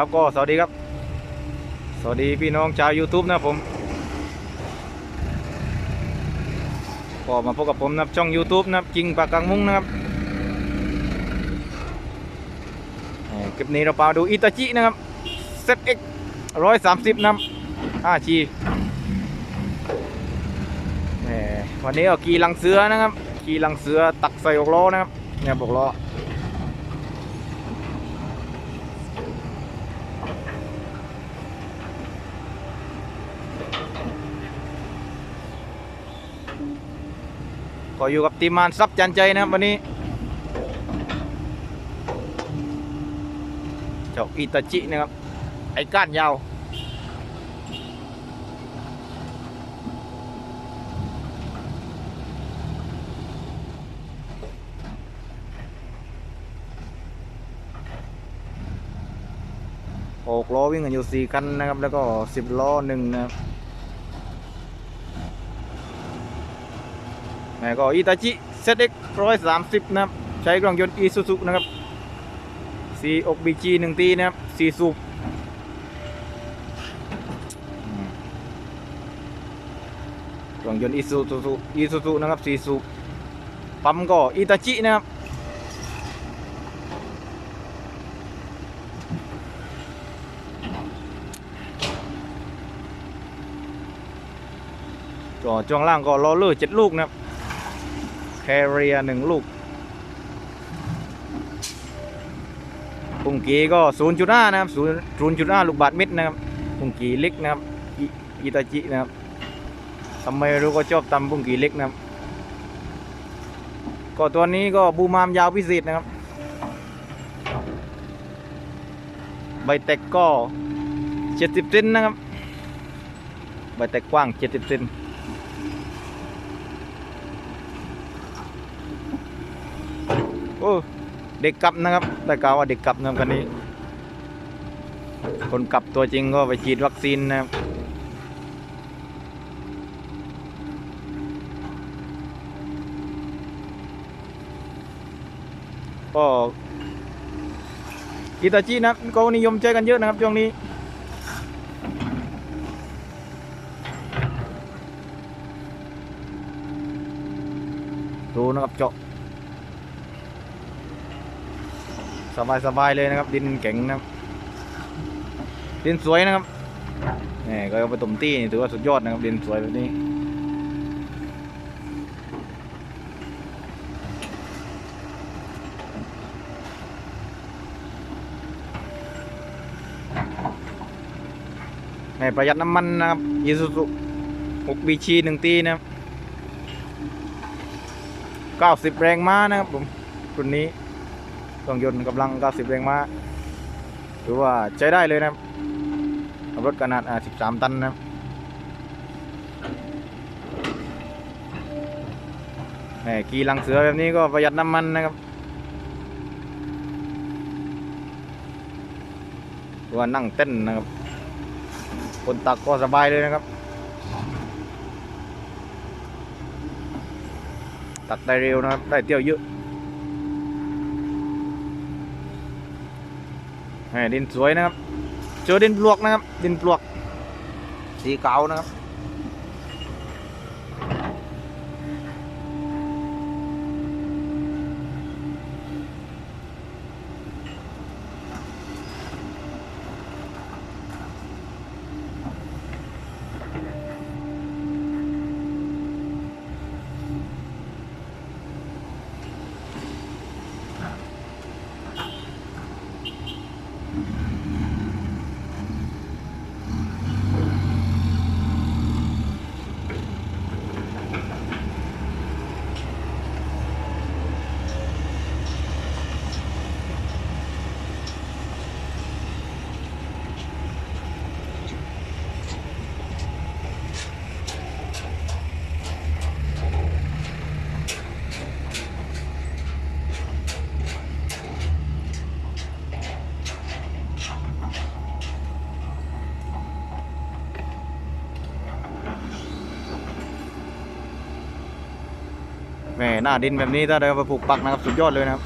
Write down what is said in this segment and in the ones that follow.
ครับก็สวัสดีครับ สวัสดีพี่น้องชาว YouTube นะผมก็มาพบกับผมนะช่อง YouTube นะจริงปากกลางมุ้งนะครับคลิปนี้เราพาดูอิตาจินะครับ ZX 130นะครับ 5G แหมวันนี้ก็ขี่ลังเสือนะครับขี่ลังเสือตักใส่หกล้อนะครับเนี่ยบกล้อ ก็อยู่กับทีมงานซับจันใจนะครับวันนี้เจ้าอิตาจินะครับ ไอ้ก้านยาวหกล้อวิ่งกันอยู่สี่คันนะครับ แล้วก็สิบล้อหนึ่งนะครับ แม่ก็อิตาจิเซตเอ็กร้อยสามสิบนะครับ ใช้เครื่องยนต์อีซูซุนะครับสี่อกบีจีหนึ่งตีนะครับสี่สูบอืมเครื่องยนต์อีซูซุอีซูซุนะครับสี่สูบปั๊มก็อิตาจินะครับก็ช่วงล่างก็ล้อเลอร์เจ็ดลูกนะครับ เรียหนึ่งลูกปุ่งกีก็ศูนย์จุดห้านะครับศูนย์ศูนย์จุดห้าลูกบาทเม็ดนะครับปุ่งกีเล็กนะครับอิตาจินะครับทำไมรู้ก็ชอบทำปุ่งกีเล็กนะครับ ก็ตัวนี้ก็บูมามยาวพิเศษนะครับ ใบแตกก็เจ็ดสิบเซนนะครับ ใบแตกกว้างเจ็ดสิบเซน โอ้เด็กกลับนะครับได้กล่าวว่าเด็กกลับนะครับคันนี้ คนกลับตัวจริงก็ไปฉีดวัคซีนนะครับก็อิตาจินะครับก็นิยมใช้กันเยอะนะครับช่วงนี้ดูนะครับเจาะ สบายสบายเลยนะครับ ดินแข็งนะครับ ดินสวยนะครับนี่ก็เอาไปตุ่มตี้นี่ถือว่าสุดยอดนะครับ ดินสวยแบบนี้นี่ประหยัดน้ำมันนะครับยีสุสุ6บีชีหนึ่งตีนะครับ90แรงม้านะครับผมรุ่นนี้ เครื่องยนต์กำลัง 90แรงม้าถือว่าใช้ได้เลยนะครับรถขนาดอ่า13 ตันนะครับแหมขี่ลังเสือแบบนี้ก็ประหยัดน้ำมันนะครับถือว่านั่งเต้นนะครับ คนตักก็สบายเลยนะครับ ตักได้เร็วนะครับ ได้เที่ยวเยอะ แหม่ ดินสวยนะครับ เจอดินปลวกนะครับ ดินปลวก สีขาวนะครับ แม่หน้าดินแบบนี้ถ้าได้มาปลูกปักนะครับสุดยอดเลยนะครับ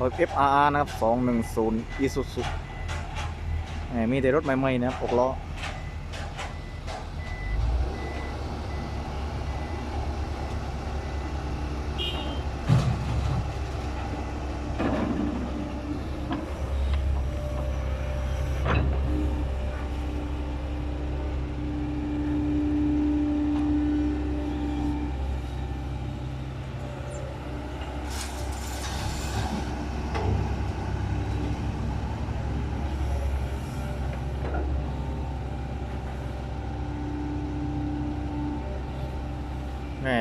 รถ FRR นะครับสองหนึ่งศู210 Isuzu มีแต่รถใหม่ๆนะครับ6ล้อ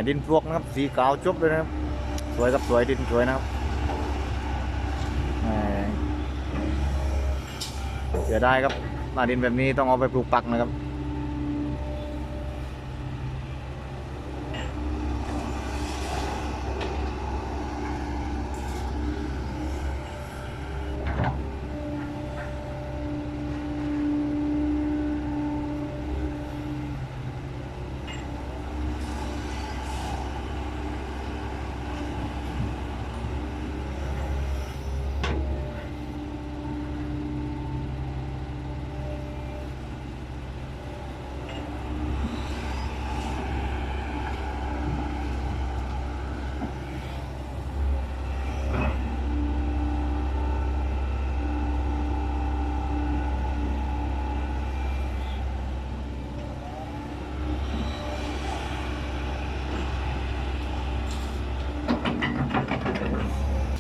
ดินพวกนะครับ สีขาวจุบเลยนะครับ สวยกับสวยดินสวยนะครับเสียดายครับหน้าดินแบบนี้ต้องเอาไปปลูกปักนะครับ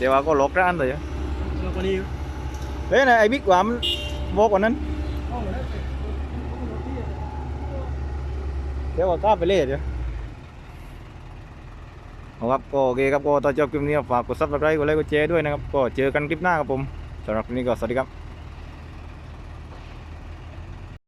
เดี๋ยวว่าก็ล็อกร้านเลยแล้วก็นี่เฮ้ยนะไอ้บิ๊กหวามนบอกกว่านั้นห้องแล้วเดี๋ยวว่าก้าไปเลยเดี๋ยวครับก็โอเคครับก็ตอนจบคลิปนี้ฝากกดซับสไครต์กดไลค์กดแชร์ด้วยนะครับ ก็เจอกันคลิปหน้าครับผมสำหรับคลิปนี้ก็สวัสดีครับ